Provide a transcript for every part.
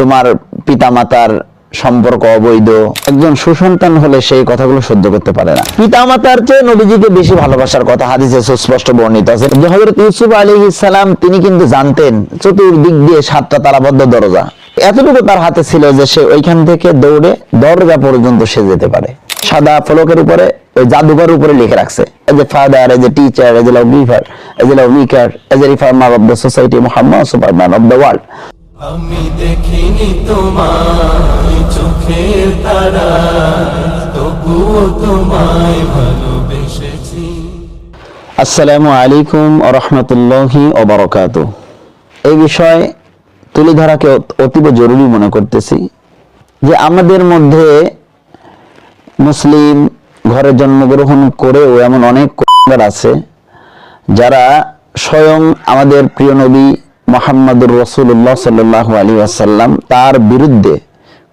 তোমার পিতামাতার সম্পর্ক অবৈধ। একজন সুসন্তান হলে সেই কথাগুলো সহ্য করতে পারে না। পিতামাতার চেয়ে নবীজিকে বেশি ভালোবাসার কথা হাদিসে সুস্পষ্ট বর্ণিত আছে। যে হযরত ইউসুফ আলাইহিস সালাম তিনি কিন্তু জানতেন চতুর্দিক দিয়ে সাতটা তালাবদ্ধ দরজা। এতটুকু তার হাতে ছিল যে সে ওইখান থেকে দৌড়ে দরজা পর্যন্ত সে যেতে পারে। সাদা ফলকের উপরে, ওই জাদুঘর উপরে লিখে রাখছে। As a father as a teacher as a love giver as a love weaker as a reformer of the society Muhammad superman of the world আমি দেখিনি তোমায়, চোখের তারা তবুও তোমায় ভালোবেসেছি। আসসালামু আলাইকুম রহমতুল্লাহি ওবরকাত এই বিষয় তুলে ধরাকে অত- অতীব জরুরি মনে করতেছি যে আমাদের মধ্যে মুসলিম ঘরে জন্মগ্রহণ করেও এমন অনেক আছে যারা স্বয়ং আমাদের প্রিয় নবী মোহাম্মদুর রসুল্লাহ সাল্লাহ আলী আসাল্লাম তার বিরুদ্ধে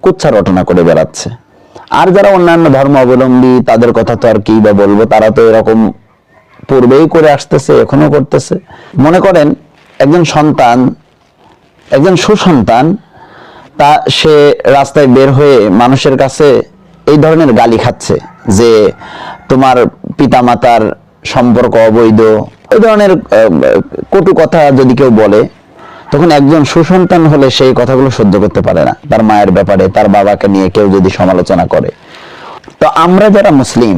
কুচ্ছা রটনা করে বেড়াচ্ছে। আর যারা অন্যান্য ধর্ম অবলম্বী, তাদের কথা তো আর কি বা বলব, তারা তো এরকম পূর্বেই করে আসতেছে, এখনও করতেছে। মনে করেন, একজন সন্তান, একজন সুসন্তান, তা সে রাস্তায় বের হয়ে মানুষের কাছে এই ধরনের গালি খাচ্ছে যে, তোমার পিতামাতার সম্পর্ক অবৈধ। এই ধরনের কটু কথা যদি কেউ বলে তখন একজন সুসন্তান হলে সেই কথাগুলো সহ্য করতে পারে না। তার মায়ের ব্যাপারে, তার বাবাকে নিয়ে কেউ যদি সমালোচনা করে। তো আমরা যারা মুসলিম,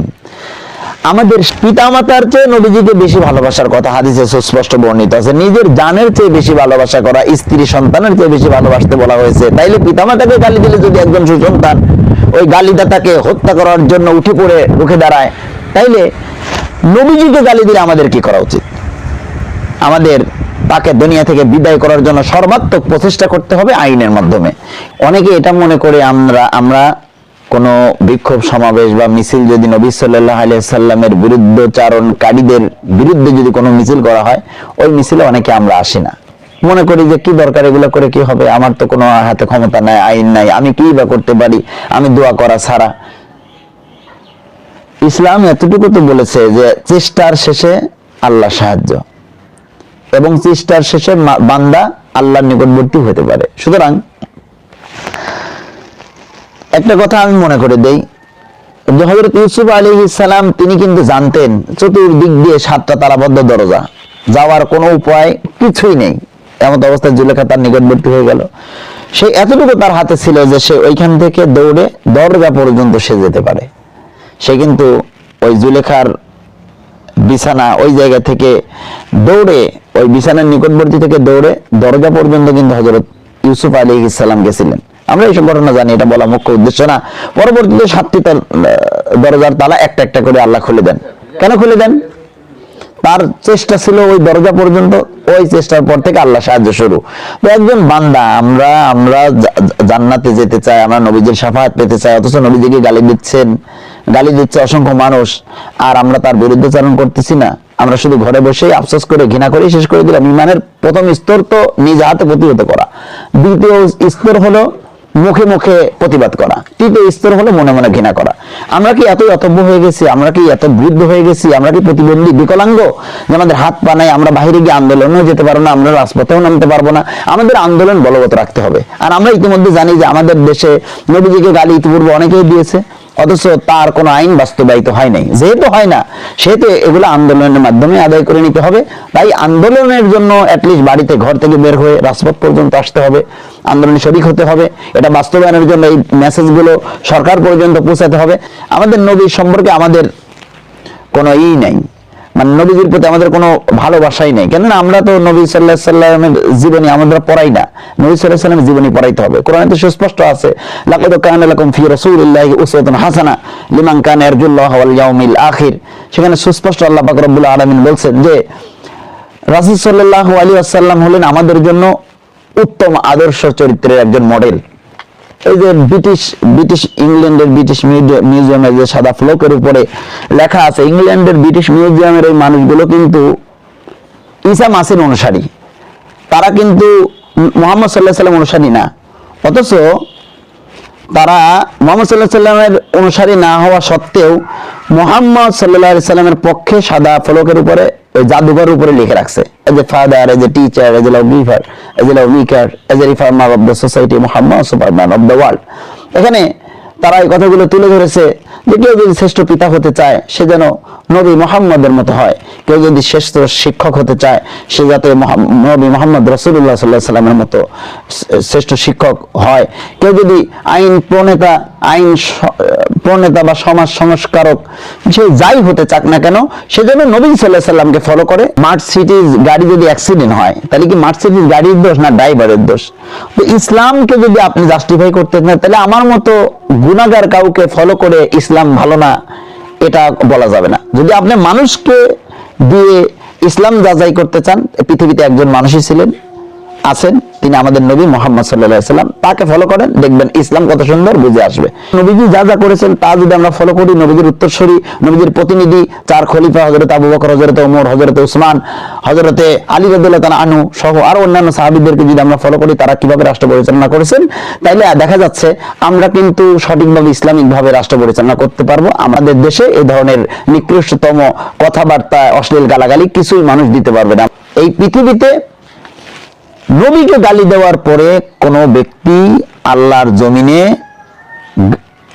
আমাদের পিতামাতার চেয়ে নবীজিকে বেশি ভালোবাসার কথা হাদিসে সুস্পষ্ট বর্ণিত আছে। নিজের জানের চেয়ে বেশি ভালোবাসা করা, স্ত্রী সন্তানের চেয়ে বেশি ভালোবাসতে বলা হয়েছে। তাইলে পিতামাতাকে গালি দিলে যদি একজন সুসন্তান ওই গালিদাতাকে হত্যা করার জন্য উঠে পড়ে রুখে দাঁড়ায়, তাইলে নবীজিকে গালি দিলে আমাদের কি করা উচিত? আমাদের তাকে দুনিয়া থেকে বিদায় করার জন্য সর্বাত্মক প্রচেষ্টা করতে হবে আইনের মাধ্যমে। অনেকে এটা মনে করে আমরা আমরা কোনো বিক্ষোভ সমাবেশ বা মিছিল যদি নবী সাল্লাহ আলিয়াল্লামের বিরুদ্ধচারণকারীদের বিরুদ্ধে যদি কোনো মিছিল করা হয়, ওই মিছিলে অনেকে আমরা আসি না। মনে করি যে কি দরকার এগুলো করে কি হবে? আমার তো কোনো হাতে ক্ষমতা নাই, আইন নাই, আমি কি বা করতে পারি? আমি দোয়া করা ছাড়া। ইসলাম এতটুকু তো বলেছে যে, চেষ্টার শেষে আল্লাহ সাহায্য। এবং চেষ্টার শেষে বান্দা আল্লাহর নিকটবর্তী হতে পারে। সুতরাং একটা কথা আমি মনে করে দেই যে হজরত ইউসুফ আলী সালাম, তিনি কিন্তু জানতেন চতুর্দিক দিয়ে সাতটা তারাবদ্ধ দরজা। যাওয়ার কোনো উপায় কিছুই নেই। এমন অবস্থায় জুলেখা তার নিকটবর্তী হয়ে গেল। সে এতটুকু তার হাতে ছিল যে সে ওইখান থেকে দৌড়ে দরজা পর্যন্ত সে যেতে পারে। সে কিন্তু ওই জুলেখার বিছানা ওই জায়গা থেকে দৌড়ে ওই বিছানার নিকটবর্তী থেকে দৌড়ে দরজা পর্যন্ত কিন্তু হজরত ইউসুফ আলী ইসলাম গেছিলেন। আমরা এইসব ঘটনা জানি এটা বলা মুখ্য উদ্দেশ্য না। পরবর্তীতে সাতটি তার, দরজার তালা একটা একটা করে আল্লাহ খুলে দেন। কেন খুলে দেন? তার চেষ্টা ছিল ওই দরজা পর্যন্ত ওই চেষ্টার পর থেকে আল্লাহ সাহায্য শুরু। তো একজন বান্দা আমরা আমরা জান্নাতে যেতে চাই আমরা নবীজির সাফাত পেতে চাই অথচ নবীজিকে গালি দিচ্ছেন। গালি দিচ্ছে অসংখ্য মানুষ, আর আমরা তার বিরুদ্ধে চারণ করতেছি না। আমরা শুধু ঘরে বসেই আফসোস করে, ঘৃণা করে শেষ করে দিলাম। ইমানের প্রথম স্তর তো নিজ হাতে প্রতিহত করা। দ্বিতীয় স্তর হলো মুখে মুখে প্রতিবাদ করা। তৃতীয় স্তর হলো মনে মনে ঘৃণা করা। আমরা কি এতই অতব্য হয়ে গেছি? আমরা কি এত বৃদ্ধ হয়ে গেছি? আমরা কি প্রতিবন্ধী, বিকলাঙ্গ? যে আমাদের হাত পা নাই, আমরা বাইরে গিয়ে আন্দোলনেও যেতে পারব না, আমরা রাজপথেও নামতে পারব না। আমাদের আন্দোলন বলবৎ রাখতে হবে। আর আমরা ইতিমধ্যে জানি যে আমাদের দেশে নবীজিকে গালি ইতিপূর্বে অনেকেই দিয়েছে। অথচ তার কোনো আইন বাস্তবায়িত হয় নাই। যেহেতু হয় না, সেহেতু এগুলো আন্দোলনের মাধ্যমে আদায় করে নিতে হবে। তাই আন্দোলনের জন্য অ্যাটলিস্ট বাড়িতে ঘর থেকে বের হয়ে রাজপথ পর্যন্ত আসতে হবে, আন্দোলনে শরিক হতে হবে। এটা বাস্তবায়নের জন্য এই মেসেজগুলো সরকার পর্যন্ত পৌঁছাতে হবে। আমাদের নবী সম্পর্কে আমাদের কোনো ই নাই। মানে নবীজির প্রতি আমাদের কোনো ভালোবাসাই নেই। কেননা আমরা তো নবী সাল্লাহ সাল্লামের জীবনী আমাদের পড়াই না। নবী সাল্লামের জীবনী পড়াইতে হবে। তো সুস্পষ্ট আছে, লাকাদ কানা লাকুম ফি রাসূলিল্লাহি উসওয়াতুন হাসানা লিমান কানা ইয়ারজুল্লাহ ওয়াল ইয়াউমিল আখির। সেখানে সুস্পষ্ট আল্লাহ পাক রব্বুল আলামিন বলছেন যে, রাসূল সাল্লাল্লাহু আলাইহি ওয়াসাল্লাম হলেন আমাদের জন্য উত্তম আদর্শ চরিত্রের একজন মডেল। এই যে ব্রিটিশ ব্রিটিশ ইংল্যান্ডের ব্রিটিশ মিউজি- মিউজিয়ামের যে সাদা ফ্লোকের উপরে লেখা আছে, ইংল্যান্ডের ব্রিটিশ মিউজিয়ামের এই মানুষগুলো কিন্তু ঈসা মাসির অনুসারী। তারা কিন্তু মোহাম্মদ সাল্লাহ সাল্লাম অনুসারী না। অথচ তারা মোহাম্মদ সাল্লাহ সাল্লামের অনুসারী না হওয়া সত্ত্বেও মোহাম্মদ সাল্লাহ সাল্লামের পক্ষে সাদা ফলকের উপরে, ওই জাদুঘর উপরে লিখে রাখছে। As a father as a teacher as a love giver as a love weaker as a reformer of the society Muhammad superman of the world এখানে তারা এই কথাগুলো তুলে ধরেছে যে কেউ যদি শ্রেষ্ঠ পিতা হতে চায়, সে যেন নবী মোহাম্মদের মতো হয়। কেউ যদি শ্রেষ্ঠ শিক্ষক হতে চায়, সে যাতে নবী মোহাম্মদ রসুল্লাহ সাল্লাহ সাল্লামের মতো শ্রেষ্ঠ শিক্ষক হয়। কেউ যদি আইন প্রণেতা, আইন প্রণেতা বা সমাজ সংস্কারক সে যাই হতে চাক না কেন সে যেন নবী সাল্লাহ সাল্লামকে ফলো করে। মার্সিডিজ গাড়ি যদি অ্যাক্সিডেন্ট হয়, তাহলে কি মার্সিডিজ গাড়ির দোষ না ড্রাইভারের দোষ? তো ইসলামকে যদি আপনি জাস্টিফাই করতে চান তাহলে আমার মতো গুণাগার কাউকে ফলো করে ইসলাম ভালো না, এটা বলা যাবে না। যদি আপনি মানুষকে দিয়ে ইসলাম যাচাই করতে চান, পৃথিবীতে একজন মানুষই ছিলেন। আছেন, তিনি আমাদের নবী মোহাম্মদ সাল্লাম। তাকে ফলো করেন, দেখবেন ইসলাম কত সুন্দর, বুঝে আসবে। নবীজি যা যা করেছেন, তা যদি আমরা ফলো করি, নবীজির উত্তরসূরি, নবীজির প্রতিনিধি, চার খলিফা হজরত আবু বকর হজরত ওমর হজরত উসমান হজরতে আলী রদুল্লাহ তালা আনু সহ আরও অন্যান্য সাহাবিদেরকে যদি আমরা ফলো করি, তারা কীভাবে রাষ্ট্র পরিচালনা করেছেন? তাইলে দেখা যাচ্ছে, আমরা কিন্তু সঠিকভাবে ইসলামিক ভাবে রাষ্ট্র পরিচালনা করতে পারব। আমাদের দেশে এই ধরনের নিকৃষ্টতম কথাবার্তা অশ্লীল গালাগালি কিছুই মানুষ দিতে পারবে না। এই পৃথিবীতে নবীকে গালি দেওয়ার পরে কোনো ব্যক্তি আল্লাহর জমিনে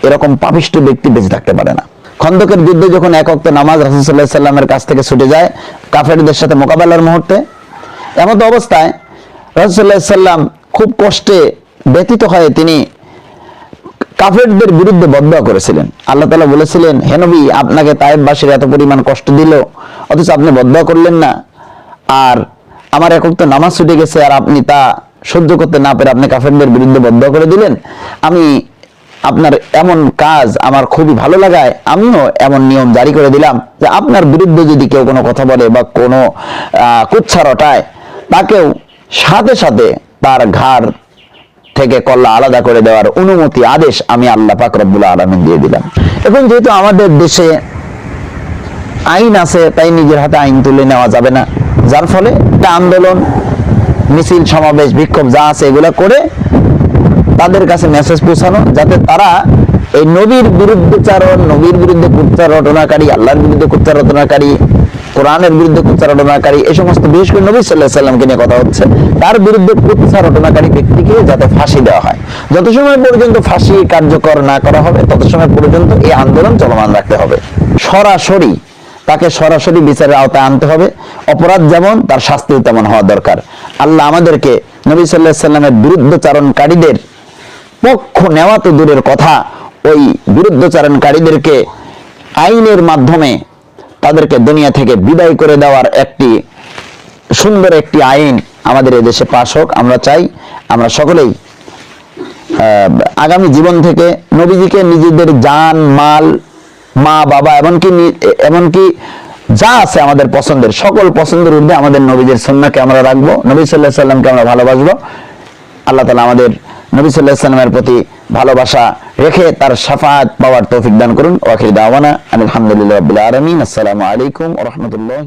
এরকম পাপিষ্ট ব্যক্তি বেঁচে থাকতে পারে না। খন্দকের যুদ্ধে যখন এক অক্ত নামাজ রাসুসাল্লাহ সাল্লামের কাছ থেকে ছুটে যায়, কাফেরদের সাথে মোকাবেলার মুহূর্তে এমত অবস্থায় রাসুসাল্লাহ সাল্লাম খুব কষ্টে ব্যতীত হয়ে তিনি কাফেরদের বিরুদ্ধে বদয়া করেছিলেন। আল্লাহ তালা বলেছিলেন, হে নবী, আপনাকে তায়েববাসীর এত পরিমাণ কষ্ট দিল, অথচ আপনি বদয়া করলেন না। আর আমার একক তো নামাজ ছুটে গেছে আর আপনি তা সহ্য করতে না পেরে আপনি কাফেরদের বিরুদ্ধে বদয়া করে দিলেন। আমি আপনার এমন কাজ আমার খুবই ভালো লাগায়। আমিও এমন নিয়ম জারি করে দিলাম যে আপনার বিরুদ্ধে যদি কেউ কোনো কথা বলে বা কোনো কুচ্ছা রটায়, তাকেও সাথে সাথে তার ঘাড় থেকে কল্লা আলাদা করে দেওয়ার অনুমতি, আদেশ আমি আল্লাহ পাক রব্বুল আলমিন দিয়ে দিলাম। এখন যেহেতু আমাদের দেশে আইন আছে, তাই নিজের হাতে আইন তুলে নেওয়া যাবে না। যার ফলে একটা আন্দোলন, মিছিল, সমাবেশ, বিক্ষোভ যা আছে এগুলো করে তাদের কাছে মেসেজ পৌঁছানো, যাতে তারা এই নবীর বিরুদ্ধচারণ নবীর বিরুদ্ধে কুচ্চার রটনাকারী আল্লাহর বিরুদ্ধে কুচ্চার রটনাকারী কোরআনের বিরুদ্ধে কুচ্চার রটনাকারী এই সমস্ত বিশেষ করে নবী সাল্লাহ সাল্লামকে নিয়ে কথা হচ্ছে, তার বিরুদ্ধে কুচ্ছা রটনাকারী ব্যক্তিকে যাতে ফাঁসি দেওয়া হয়। যত সময় পর্যন্ত ফাঁসি কার্যকর না করা হবে, তত সময় পর্যন্ত এই আন্দোলন চলমান রাখতে হবে। সরাসরি, তাকে সরাসরি বিচারের আওতায় আনতে হবে। অপরাধ যেমন, তার শাস্তি তেমন হওয়া দরকার। আল্লাহ আমাদেরকে নবী সাল্লাহ সাল্লামের বিরুদ্ধচারণকারীদের পক্ষ নেওয়া তো দূরের কথা, ওই বিরুদ্ধচারণকারীদেরকে আইনের মাধ্যমে তাদেরকে দুনিয়া থেকে বিদায় করে দেওয়ার একটি সুন্দর একটি আইন আমাদের এদেশে পাশ হোক। আমরা চাই, আমরা সকলেই আগামী জীবন থেকে নবীজিকে নিজেদের জান, মাল, মা, বাবা, এমনকি এমনকি যা আছে আমাদের পছন্দের, সকল পছন্দের ঊর্ধ্বে আমাদের নবীদের সন্নাকে আমরা রাখব, নবী সাল্লাহ সাল্লামকে আমরা ভালোবাসবো। আল্লাহ তালা আমাদের নবী সাল্লাহ সাল্লামের প্রতি ভালোবাসা রেখে তার সাফাত পাওয়ার তৌফিক দান করুন। ওয়াকির দাওয়ানা আলহামদুলিল্লাহ আলমিন। আসসালামু আলাইকুম রহমতুল্লাহ